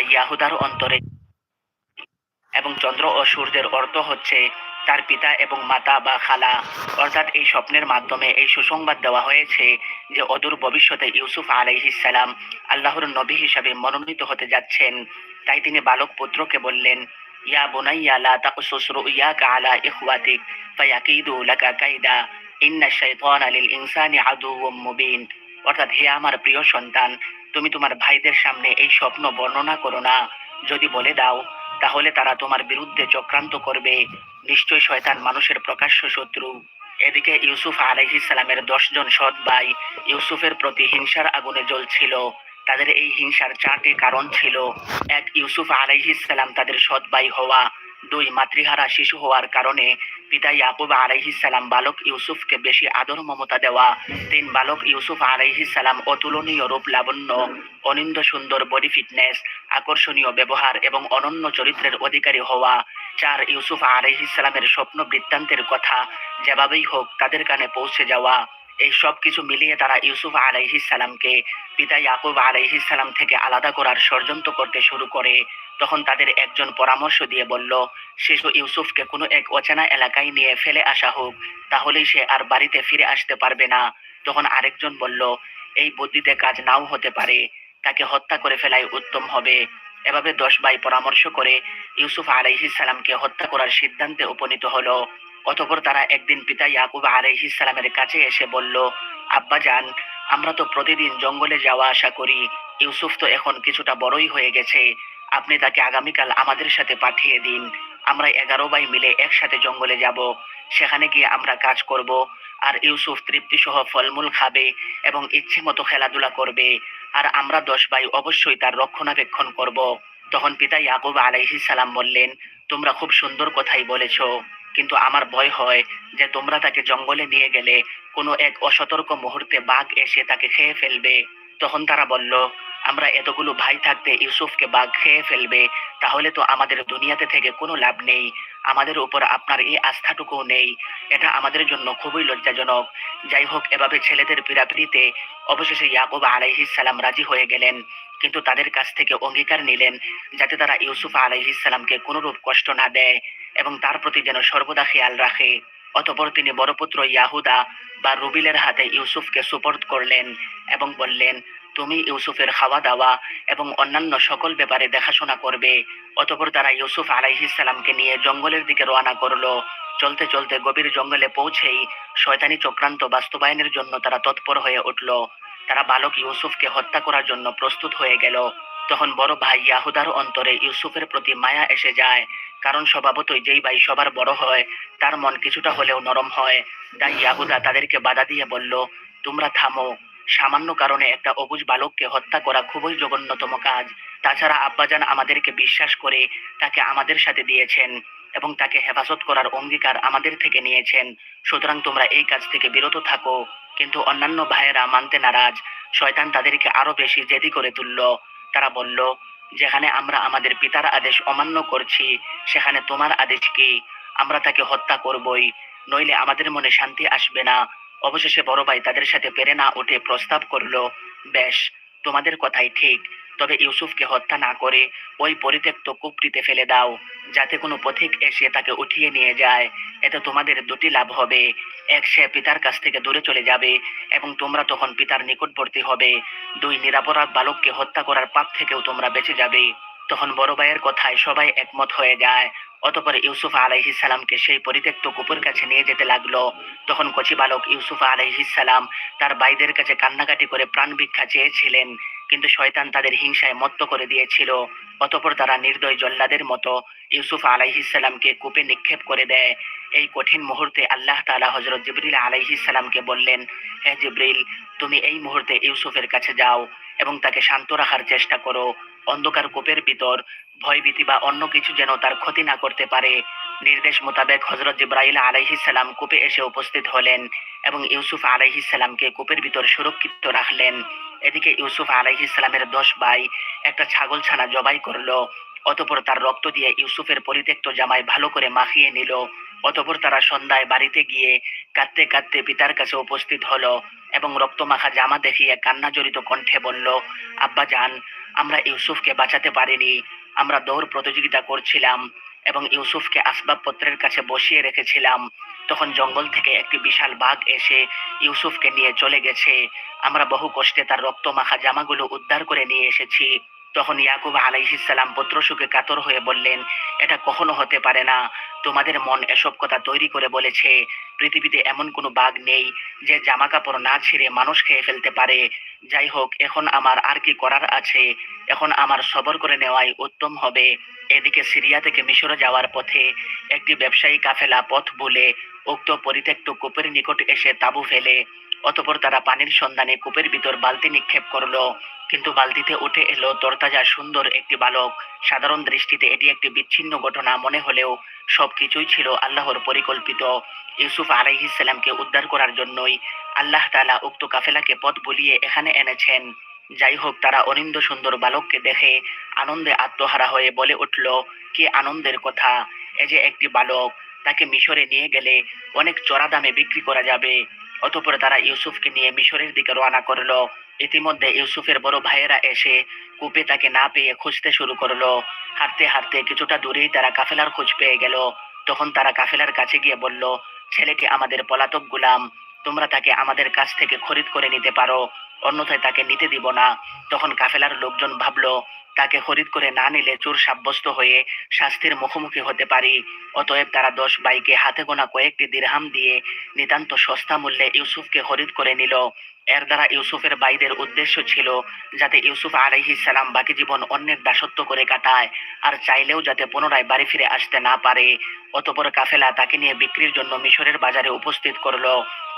ভাই ইয়াহুদার অন্তরে। এবং চন্দ্র ও সূর্যের অর্থ হচ্ছে তার পিতা এবং মাতা বা খালা। অর্থাৎ এই স্বপ্নের মাধ্যমে এই সুসংবাদ দেওয়া হয়েছে যে অদূর ভবিষ্যতে ইউসুফ আলাইহিসালাম আল্লাহর নবী হিসাবে মনোনীত হতে যাচ্ছেন। তাই তিনি বালক পুত্রকে বললেন, ইয়া বুনাইয়া, লা তাকসুস রুইয়াকা আলা ইখওয়াতিক, ফায়াকিদু লাকা কাইদা, ইন্না শাইতানা লিল ইনসানি আদুউম মুবিন। অর্থাৎ হে আমার প্রিয় সন্তান তুমি তোমার ভাইদের সামনে এই স্বপ্ন বর্ণনা করো না। যদি বলে দাও, তাহলে তারা তোমার বিরুদ্ধে চক্রান্ত করবে। নিশ্চয় শয়তান মানুষের প্রকাশ্য শত্রু। এদিকে ইউসুফ আলাইহিস সালামের দশজন সৎ ভাই ইউসুফের প্রতি হিংসার আগুনে জ্বলছিল। তাদের এই হিংসার চারটি কারণ ছিল। এক, ইউসুফ আলাইহিস সালাম তাদের সৎ ভাই হওয়া। দুই মাতৃহারা শিশু হওয়ার কারণে পিতা ইয়াকুব আলাইহিস সালাম বালক ইউসুফকে বেশি আদর মমতা দেওয়া। তিন বালক ইউসুফ আলাইহিস সালাম অতুলনীয় রূপ লাবণ্য, অনিন্দ সুন্দর বডি ফিটনেস আকর্ষণীয় ব্যবহার এবং অনন্য চরিত্রের অধিকারী হওয়া। চার ইউসুফ আলাইহিস সালামের স্বপ্ন বৃত্তান্তের কথা, যেভাবেই হোক তাদের কানে পৌঁছে যাওয়া। এই সব কিছু মিলিয়ে তারা ইউসুফ আলাইহিস সালামকে, পিতা ইয়াকুব আলাইহিস সালাম থেকে আলাদা করার ষড়যন্ত্র করতে শুরু করে। তখন তাদের একজন পরামর্শ দিয়ে বলল শিশু ইউসুফকে কোনো এক অচেনা এলাকায় নিয়ে ফেলে আসা হোক, তাহলেই সে আর বাড়িতে ফিরে আসতে পারবে না। তখন আরেকজন বলল, এই বুদ্ধিতে কাজ নাও হতে পারে, তাকে হত্যা করে ফেলাই উত্তম হবে। এভাবে দশ ভাই পরামর্শ করে ইউসুফ আলাইহিস সালামকে হত্যা করার সিদ্ধান্তে উপনীত হলো। অতপর তারা একদিন পিতা ইয়াকুব আলাইহিস কাছে এসে বলল, আব্বা যান, আমরা তো প্রতিদিন জঙ্গলে যাওয়া আসা করি। ইউসুফ তো এখন কিছুটা বড়ই হয়ে গেছে। আপনি তাকে আগামীকাল আমাদের সাথে পাঠিয়ে দিন। আমরা এগারো ভাই মিলে একসাথে জঙ্গলে যাব। সেখানে গিয়ে আমরা কাজ করব। আর ইউসুফ তৃপ্তি সহ ফলমূল খাবে এবং ইচ্ছে মতো খেলাধুলা করবে। আর আমরা দশ ভাই অবশ্যই তার রক্ষণাবেক্ষণ করব। তখন পিতা ইয়াকুব আলাইহি সালাম বললেন, তোমরা খুব সুন্দর কথাই বলেছ, কিন্তু আমার ভয় হয় যে তোমরা তাকে জঙ্গলে নিয়ে গেলে কোনো এক অসতর্ক মুহূর্তে বাঘ এসে তাকে খেয়ে ফেলবে। তখন তারা বলল, আমরা এতগুলো ভাই থাকতে ইউসুফকে বাঘ খেয়ে ফেলবে, তাহলে তো আমাদের দুনিয়াতে থেকে কোনো লাভ নেই। আমাদের উপর আপনার এই আস্থাটুকুও নেই। এটা আমাদের জন্য খুবই লজ্জাজনক। যাই হোক, এভাবে ছেলেদের পীড়াপিড়িতে অবশেষে ইয়াকুব সালাম রাজি হয়ে গেলেন। কিন্তু তাদের কাছ থেকে অঙ্গীকার নিলেন, যাতে তারা ইউসুফ সালামকে কোনোরূপ কষ্ট না দেয় এবং তার প্রতি যেন সর্বদা খেয়াল রাখে। অতপর তিনি বড় পুত্র ইয়াহুদা বা রুবিলের হাতে ইউসুফকে সুপর্দ করলেন এবং বললেন, তুমি ইউসুফের খাওয়া দাওয়া এবং অন্যান্য সকল ব্যাপারে দেখাশোনা করবে। অতপর তারা ইউসুফ আলাইহিস সালামকে নিয়ে জঙ্গলের দিকে রওনা করল। চলতে চলতে গভীর জঙ্গলে পৌঁছেই শয়তানি চক্রান্ত বাস্তবায়নের জন্য তারা তৎপর হয়ে উঠল। তারা বালক ইউসুফকে হত্যা করার জন্য প্রস্তুত হয়ে গেল। তখন বড় ভাই ইয়াহুদার অন্তরে ইউসুফের প্রতি মায়া এসে যায়। কারণ স্বভাবতই যেই ভাই সবার বড় হয়, তার মন কিছুটা হলেও নরম হয়। তাই ইয়াহুদা তাদেরকে বাধা দিয়ে বলল, তোমরা থামো। সামান্য কারণে একটা অবুজ বালককে হত্যা করা খুবই জঘন্যতম কাজ। তাছাড়া আব্বাজান আমাদেরকে বিশ্বাস করে তাকে আমাদের সাথে দিয়েছেন এবং তাকে হেফাজত করার অঙ্গীকার আমাদের থেকে নিয়েছেন। সুতরাং তোমরা এই কাজ থেকে বিরত থাকো। কিন্তু অন্যান্য ভাইয়েরা মানতে নারাজ। শয়তান তাদেরকে আরও বেশি জেদি করে তুলল। তারা বলল, যেখানে আমরা আমাদের পিতার আদেশ অমান্য করছি, সেখানে তোমার আদেশ কি? আমরা তাকে হত্যা করবই, নইলে আমাদের মনে শান্তি আসবে না। অবশেষে বড় ভাই তাদের সাথে পেরে না উঠে প্রস্তাব করল, বেশ, তোমাদের কথাই ঠিক। তবে ইউসুফকে হত্যা না করে ওই পরিত্যক্ত কূপটিতে ফেলে দাও, যাতে কোনো পথিক এসে তাকে উঠিয়ে নিয়ে যায়। এতে তোমাদের দুটি লাভ হবে। এক, সে পিতার কাছ থেকে দূরে চলে যাবে এবং তোমরা তখন পিতার নিকটবর্তী হবে। দুই, নিরাপরাধ বালককে হত্যা করার পাপ থেকেও তোমরা বেঁচে যাবে। তখন বড় ভাইয়ের কথায় সবাই একমত হয়ে যায়। অতপর ইউসুফ আলাইহিস সালামকে সেই পরিত্যক্ত কুপুর কাছে নিয়ে যেতে লাগল। তখন কচি বালক ইউসুফ আলাইহিস সালাম তার ভাইদের কাছে কান্নাকাটি করে প্রাণ ভিক্ষা চেয়েছিলেন, কিন্তু শয়তান তাদের হিংসায় মত্ত করে দিয়েছিল। অতপর তারা নির্দয় জল্লাদের মতো ইউসুফ আলাইহিস সালামকে কূপে নিক্ষেপ করে দেয়। এই কঠিন মুহূর্তে আল্লাহ তাআলা হজরত জিবরিল আলাইহিস সালামকে বললেন, হে জিবরিল, তুমি এই মুহূর্তে ইউসুফের কাছে যাও এবং তাকে শান্ত রাখার চেষ্টা করো। অন্ধকার কূপের ভিতর, ভয়ভীতি বা অন্য কিছু যেন তার ক্ষতি না করতে পারে। নির্দেশ মোতাবেক হজরত জিব্রাইল আলাইহিসাল্লাম কূপে এসে উপস্থিত হলেন এবং ইউসুফ আলাইহিসাল্লামকে কূপের ভিতর সুরক্ষিত রাখলেন। এদিকে ইউসুফ আলাইহিসাল্লামের দশ ভাই একটা ছাগল ছানা জবাই করল। অতপর তার রক্ত দিয়ে ইউসুফের পরিত্যক্ত জামায় ভালো করে মাখিয়ে নিল। অতপর তারা সন্ধ্যায় বাড়িতে গিয়ে কাঁদতে কাঁদতে পিতার কাছে উপস্থিত হলো এবং রক্তমাখা জামা দেখিয়ে কান্নাজড়িত কণ্ঠে বলল, আব্বা যান আমরা ইউসুফকে বাঁচাতে পারিনি। আমরা দৌড় প্রতিযোগিতা করছিলাম এবং ইউসুফকে আসবাবপত্রের কাছে বসিয়ে রেখেছিলাম। তখন জঙ্গল থেকে একটি বিশাল বাঘ এসে ইউসুফকে নিয়ে চলে গেছে। আমরা বহু কষ্টে তার রক্তমাখা জামাগুলো উদ্ধার করে নিয়ে এসেছি। তখন ইয়াকুব আলাইহিসাল্লাম পুত্রসুখে কাতর হয়ে বললেন, এটা কখনো হতে পারে না। তোমাদের মন এসব কথা তৈরি করে বলেছে। পৃথিবীতে এমন কোনো বাঘ নেই যে জামা কাপড় না ছিঁড়ে মানুষ খেয়ে ফেলতে পারে। যাই হোক, এখন আমার আর কি করার আছে? এখন আমার সবর করে নেওয়াই উত্তম হবে। এদিকে সিরিয়া থেকে মিশরে যাওয়ার পথে একটি ব্যবসায়ী কাফেলা পথ বলে উক্ত পরিত্যক্ত কূপের নিকট এসে তাঁবু ফেলে। অতপর তারা পানির সন্ধানে কূপের ভিতর বালতি নিক্ষেপ করল। কিন্তু বালতিতে উঠে এলো তরতাজা সুন্দর একটি বালক। সাধারণ দৃষ্টিতে এটি একটি বিচ্ছিন্ন ঘটনা, মনে হলেও সবকিছুই ছিল আল্লাহর পরিকল্পিত। ইউসুফ আলাইহিসসালামকে উদ্ধার করার জন্যই আল্লাহ তাআলা উক্ত কাফেলাকে পথ বলিয়ে এখানে এনেছেন। যাই হোক, তারা অনিন্দ সুন্দর বালককে দেখে আনন্দে আত্মহারা হয়ে বলে উঠল, কি আনন্দের কথা। এ যে একটি বালক, তাকে মিশরে নিয়ে গেলে অনেক চড়া দামে বিক্রি করা যাবে। অতঃপর তারা ইউসুফকে নিয়ে মিশরের দিকে রওনা করল। ইতিমধ্যে ইউসুফের বড় ভাইয়েরা এসে কূপে তাকে না পেয়ে খুঁজতে শুরু করল। হাঁটতে হাঁটতে কিছুটা দূরেই তারা কাফেলার খোঁজ পেয়ে গেল। তখন তারা কাফেলার কাছে গিয়ে বলল, ছেলেটি আমাদের পলাতক গুলাম, তোমরা তাকে আমাদের কাছ থেকে খরিদ করে নিতে পারো, অন্যথায় তাকে নিতে দিব না। তখন কাফেলার লোকজন ভাবলো তাকে খরিদ করে না নিলে চোর সাব্যস্ত হয়ে শাস্তির মুখোমুখি হতে পারি। অতএব তারা দশ বাইকে হাতে গোনা কয়েকটি দিরহাম দিয়ে নিতান্ত সস্তা মূল্যে ইউসুফকে খরিদ করে নিল। এর দ্বারা ইউসুফের বাইদের উদ্দেশ্য ছিল যাতে ইউসুফ সালাম বাকি জীবন অন্যের দাসত্ব করে কাটায়, আর চাইলেও যাতে পুনরায় বাড়ি ফিরে আসতে না পারে। অতপর কাফেলা তাকে নিয়ে বিক্রির জন্য মিশরের বাজারে উপস্থিত করল।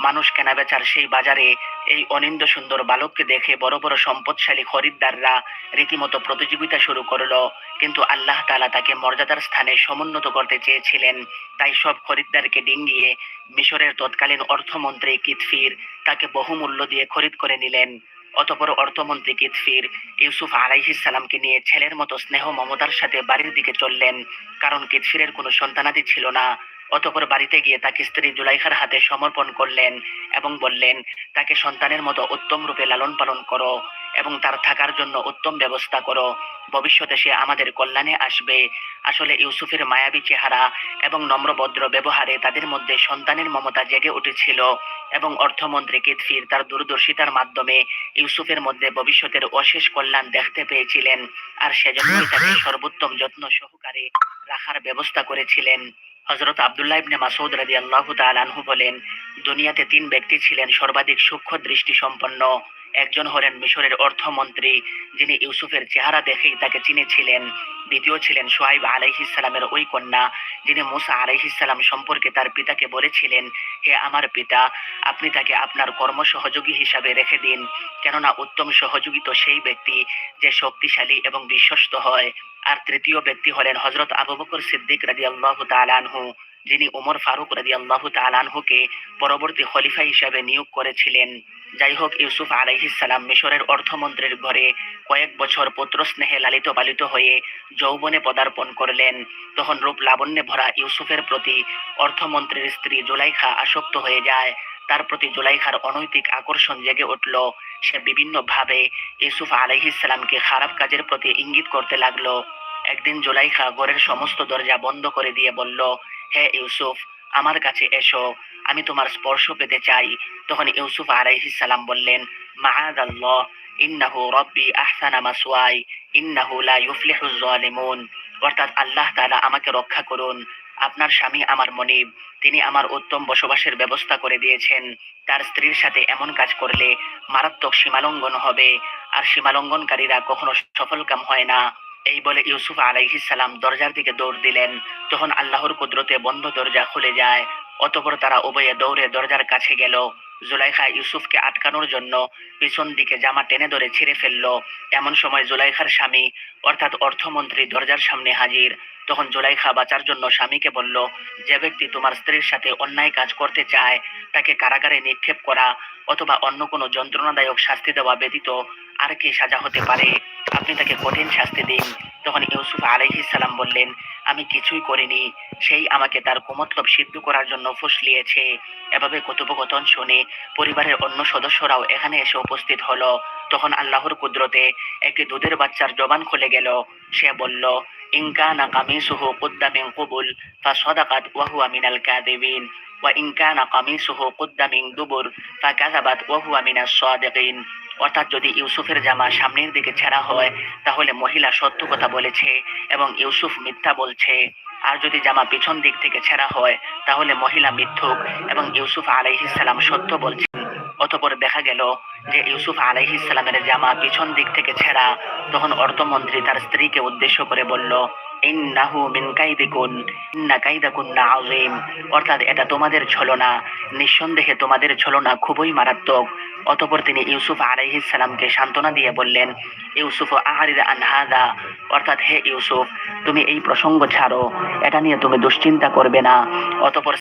মানুষ কেনাবেচার সেই বাজারে এই অনিন্দ সুন্দর বালককে দেখে বড় বড় সম্পদশালী খরিদ্দাররা রীতিমতো প্রতিযোগিতা শুরু করল। কিন্তু আল্লাহ তাআলা তাকে মর্যাদার স্থানে সমুন্নত করতে চেয়েছিলেন। তাই সব খরিদ্দারকে ডিঙ্গিয়ে মিশরের তৎকালীন অর্থমন্ত্রী কিতফির তাকে বহুমূল্য দিয়ে খরিদ করে নিলেন। অতপর অর্থমন্ত্রী কিতফির ইউসুফ আলাইহিস সালামকে নিয়ে ছেলের মতো স্নেহ মমতার সাথে বাড়ির দিকে চললেন। কারণ কিতফিরের কোনো সন্তানাদি ছিল না। অতপর বাড়িতে গিয়ে তাকে স্ত্রী জুলাইখার হাতে সমর্পণ করলেন এবং বললেন, তাকে সন্তানের মতো উত্তম রূপে লালন পালন করো এবং তার থাকার জন্য উত্তম ব্যবস্থা করো। ভবিষ্যতে সে আমাদের কল্যাণে আসবে। আসলে ইউসুফের মায়াবী চেহারা এবং নম্রভদ্র ব্যবহারে তাদের মধ্যে সন্তানের মমতা জেগে উঠেছিল এবং অর্থমন্ত্রী কিতফির তার দূরদর্শিতার মাধ্যমে ইউসুফের মধ্যে ভবিষ্যতের অশেষ কল্যাণ দেখতে পেয়েছিলেন। আর সেজন্যই তাকে সর্বোত্তম যত্ন সহকারে রাখার ব্যবস্থা করেছিলেন। হজরত আবদুল্লাহ ইবনে মাসুদ রাজি আল্লাহ আনহু বলেন, দুনিয়াতে তিন ব্যক্তি ছিলেন সর্বাধিক সূক্ষ্ম দৃষ্টি সম্পন্ন একজন হলেন মিশরের অর্থমন্ত্রী যিনি ইউসুফের চেহারা দেখেই তাকে চিনেছিলেন। দ্বিতীয় ছিলেন সোহাইব আলাইহিসালামের ওই কন্যা যিনি মুসা আলাইহিসালাম সম্পর্কে তার পিতাকে বলেছিলেন, হে আমার পিতা, আপনি তাকে আপনার কর্ম সহযোগী হিসাবে রেখে দিন। কেননা উত্তম সহযোগী তো সেই ব্যক্তি যে শক্তিশালী এবং বিশ্বস্ত হয়। আর তৃতীয় ব্যক্তি হলেন হজরত আবু বকর সিদ্দিক রাজি আল্লাহ তালানহু যিনি উমর ফারুক রাজি আল্লাহ তালানহুকে পরবর্তী খলিফা হিসাবে নিয়োগ করেছিলেন। যাই হোক ইউসুফ আলাইহিসালাম মিশরের অর্থমন্ত্রীর ঘরে কয়েক বছর পুত্র স্নেহে লালিত পালিত হয়ে যৌবনে পদার্পণ করলেন। তখন রূপ লাবণ্যে ভরা ইউসুফের প্রতি অর্থমন্ত্রীর স্ত্রী জুলাইখা আসক্ত হয়ে যায়। তার প্রতি জুলাইখার অনৈতিক আকর্ষণ জেগে উঠল। সে বিভিন্ন ভাবে ইউসুফ আলাইহিসালামকে খারাপ কাজের প্রতি ইঙ্গিত করতে লাগল। একদিন জুলাইখা ঘরের সমস্ত দরজা বন্ধ করে দিয়ে বলল হে ইউসুফ, আমার কাছে এসো, আমি তোমার স্পর্শ পেতে চাই। তখন ইউসুফ সালাম বললেন মাআদাল্লাহ ইন্নাহু রব্বি আহসানা ইন্নাহু লা ইউফলিহুজ জালিমুন অর্থাৎ আল্লাহ তাআলা আমাকে রক্ষা করুন। আপনার স্বামী আমার মনিব, তিনি আমার উত্তম বসবাসের ব্যবস্থা করে দিয়েছেন। তার স্ত্রীর সাথে এমন কাজ করলে মারাত্মক সীমালঙ্ঘন হবে, আর সীমালঙ্ঘনকারীরা কখনো সফলকাম হয় না। এই বলে ইউসুফ সালাম দরজার দিকে দৌড় দিলেন। তখন আল্লাহর কুদরতে বন্ধ দরজা খুলে যায়। অতপর তারা উভয়ে দৌড়ে দরজার কাছে গেল। জুলাইখা ইউসুফকে আটকানোর জন্য পিছন দিকে জামা টেনে ধরে ছিঁড়ে ফেলল। এমন সময় জুলাইখার স্বামী, অর্থাৎ অর্থমন্ত্রী দরজার সামনে হাজির। তখন জুলাইখা বাঁচার জন্য স্বামীকে বলল, যে ব্যক্তি তোমার স্ত্রীর সাথে অন্যায় কাজ করতে চায়, তাকে কারাগারে নিক্ষেপ করা অথবা অন্য কোনো যন্ত্রণাদায়ক শাস্তি দেওয়া ব্যতীত আর কি সাজা হতে পারে। আপনি তাকে কঠিন শাস্তি দিন। তখন ইউসুফ সালাম বললেন, আমি কিছুই করিনি। সেই আমাকে তার কুমতলব সিদ্ধ করার জন্য ফুসলিয়েছে। এভাবে কথোপকথন শুনে পরিবারের অন্য সদস্যরাও এখানে এসে উপস্থিত হলো। তখন আল্লাহর কুদরতে একটি দুধের বাচ্চার জবান খুলে গেল। সে বলল ইনকানা কামিসুহু কুদ্দা মিন কুবুল, ফাসাদাকাত ওয়া হুয়া মিনাল কাযিবিন। ওয়া ইনকানা কামিসুহু কুদ্দা মিন দুবুর, ফাকাযাবাত ওয়া হুয়া মিনাস সাদিকিন। অর্থাৎ যদি ইউসুফের জামা সামনের দিকে ছেঁড়া হয়, তাহলে মহিলা সত্য কথা বলেছে এবং ইউসুফ মিথ্যা বলছে। আর যদি জামা পিছন দিক থেকে ছেঁড়া হয়, তাহলে মহিলা মিথ্যুক এবং ইউসুফ আলাইহিস সালাম সত্য বলছেন। অতপর দেখা গেল যে ইউসুফ আলাইহিস সালামের জামা পিছন দিক থেকে ছেঁড়া, তখন অর্থমন্ত্রী তার স্ত্রীকে উদ্দেশ্য করে বলল, ইন্নাহু মিন কাইদিকুন, ইন্না অর্থাৎ এটা তোমাদের ছলনা। নিঃসন্দেহে তোমাদের ছলনা খুবই মারাত্মক। অতপর তিনি ইউসুফ আলাইহিস সান্ত্বনা দিয়ে বললেন, ইউসুফ আহারিদ আন হাদা। অর্থাৎ, হে ইউসুফ, তুমি এই প্রসঙ্গ ছাড়ো। এটা নিয়ে তুমি দুশ্চিন্তা করবে না। অতপর